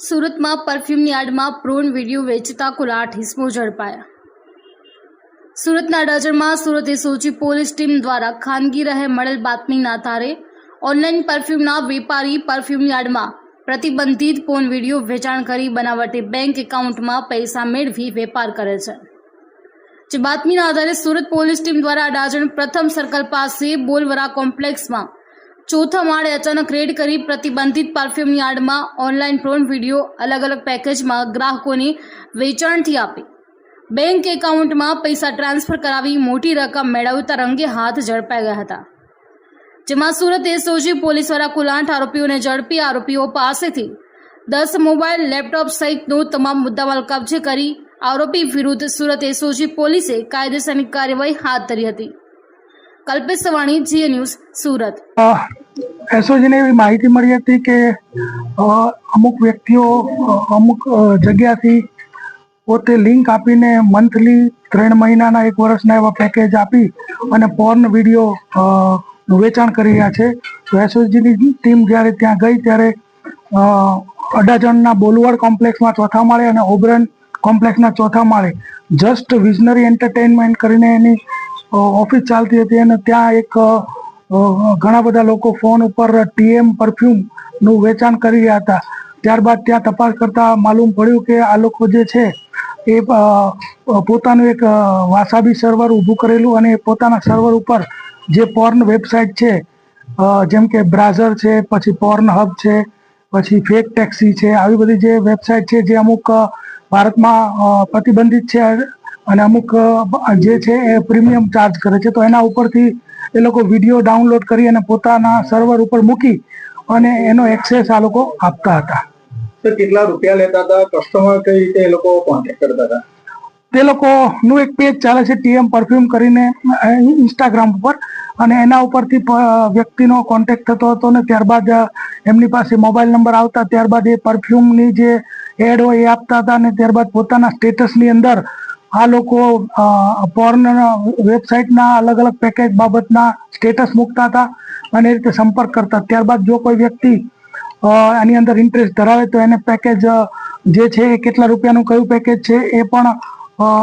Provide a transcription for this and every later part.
સુરતમાં પરફ્યુમની આડમાં prone video વેચતા કુલ આઠ હિસ્મો ઝડપાયા. સુરતના ડજરમાં સુરત એસઓજી પોલીસ ટીમ દ્વારા ખાનગી રહે મળેલ બાતમીના આધારે ઓનલાઈન પરફ્યુમના વેપારી પરફ્યુમની આડમાં પ્રતિબંધિત પોન વીડિયો વેચાણ કરી બનાવટી બેંક એકાઉન્ટમાં પૈસા મેળવી વેપાર કરે છે. જે બાતમીના આધારે સુરત પોલીસ ટીમ દ્વારા અડાજણ પ્રથમ સર્કલ પાસે બોલવરા કોમ્પ્લેક્સમાં ચોથા માળે અચાનક રેડ કરી પ્રતિબંધિત પરફ્યુમની આડમાં ઓનલાઈન પ્રોન વીડિયો અલગ અલગ પેકેજમાં ગ્રાહકોને વેચાણથી આપી. બેંક એકાઉન્ટમાં પૈસા ટ્રાન્સફર કરાવી મોટી રકમ મેળવતા રંગે હાથ ઝડપાઈ ગયા હતા. જેમાં સુરત એસઓજી પોલીસ દ્વારા કુલ આઠ આરોપીઓને ઝડપી આરોપીઓ પાસેથી દસ મોબાઈલ, લેપટોપ સહિતનો તમામ મુદ્દામાલ કબજે કરી આરોપી વિરુદ્ધ સુરત એસઓજી પોલીસે કાયદેસરની કાર્યવાહી હાથ ધરી હતી. કલ્પેશ સવાણી જીએ ન્યૂઝ સુરત. એસઓજીને એવી માહિતી મળી હતી કે અમુક વ્યક્તિઓ અમુક જગ્યાથી પોતે લિંક આપીને મંથલી ત્રણ મહિનાના એક વર્ષના એવા પેકેજ આપી અને પોર્ન વીડિયો વેચાણ કરી રહ્યા છે. તો એસઓજીની ટીમ જ્યારે ત્યાં ગઈ ત્યારે અડાજણના બોલવડ કોમ્પ્લેક્સમાં ચોથા માળે અને ઓબરન કોમ્પ્લેક્સના ચોથા માળે જસ્ટ વિઝનરી એન્ટરટેનમેન્ટ કરીને એની ઓફિસ ચાલતી હતી અને ત્યાં એક ઘણા બધા લોકો ફોન ઉપર ટીએમ પરફ્યુમનું વેચાણ કરી રહ્યા હતા. ત્યારબાદ ત્યાં તપાસ કરતા માલુમ પડ્યું કે આ લોકો જે છે એ પોતાનું એક વાસાબી સર્વર ઊભું કરેલું અને પોતાના સર્વર ઉપર જે પોર્ન વેબસાઇટ છે જેમ કે બ્રાઝર છે, પછી પોર્ન હબ છે, પછી ફેક ટેક્સી છે, આવી બધી જે વેબસાઇટ છે જે અમુક ભારતમાં પ્રતિબંધિત છે અને અમુક જે છે એ પ્રીમિયમ ચાર્જ કરે છે. તો એના ઉપરથી એ લોકો વીડિયો ડાઉનલોડ કરી અને પોતાના સર્વર ઉપર મૂકી અને એનો એક્સેસ આ લોકો આપતા હતા. સર કેટલા રૂપિયા લેતા હતા? કસ્ટમર કઈ રીતે એ લોકો કોન્ટેક્ટ કરતા હતા? તે લોકોનું એક પેજ ચાલે છે ટીએમ પરફ્યુમ કરીને ઇન્સ્ટાગ્રામ ઉપર. અને એના ઉપરથી વ્યક્તિનો કોન્ટેક્ટ થતો હતો ને ત્યારબાદ એમની પાસે મોબાઈલ નંબર આવતા. ત્યારબાદ એ પરફ્યુમની જે એડ હોય એ આપતા હતા અને ત્યારબાદ પોતાના સ્ટેટસની અંદર આ લોકો પોર્ન વેબસાઇટના અલગ અલગ પેકેજ બાબતના સ્ટેટસ મૂકતા હતા અને એ રીતે સંપર્ક કરતા ત્યારબાદ જો કોઈ વ્યક્તિ આની અંદર ઇન્ટરેસ્ટ ધરાવે તો એને પેકેજ જે છે એ કેટલા રૂપિયાનું કયું પેકેજ છે એ પણ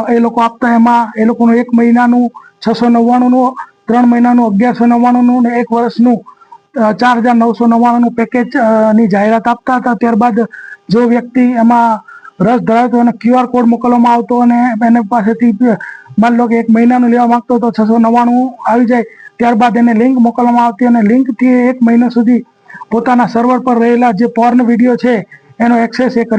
એ લોકો આપતા. એમાં એ લોકોનું એક મહિનાનું છસો નવ્વાણુંનું, ત્રણ મહિનાનું અગિયારસો નવ્વાણુંનું ને એક વર્ષનું ચાર હજાર નવસો નવ્વાણુંનું પેકેજની જાહેરાત આપતા હતા. ત્યારબાદ જો વ્યક્તિ એમાં રસ ધરાવતો અને ક્યુઆર કોડ મોકલવામાં આવતો અને એને પાસેથી માન લો કે એક મહિનાનું લેવા માંગતો તો છસો નવ્વાણું આવી જાય, ત્યારબાદ એને લિંક મોકલવામાં આવતી અને લિંકથી એક મહિના સુધી પોતાના સર્વર પર રહેલા જે પોર્ન વીડિયો છે, એનો એક્સેસ એ કરી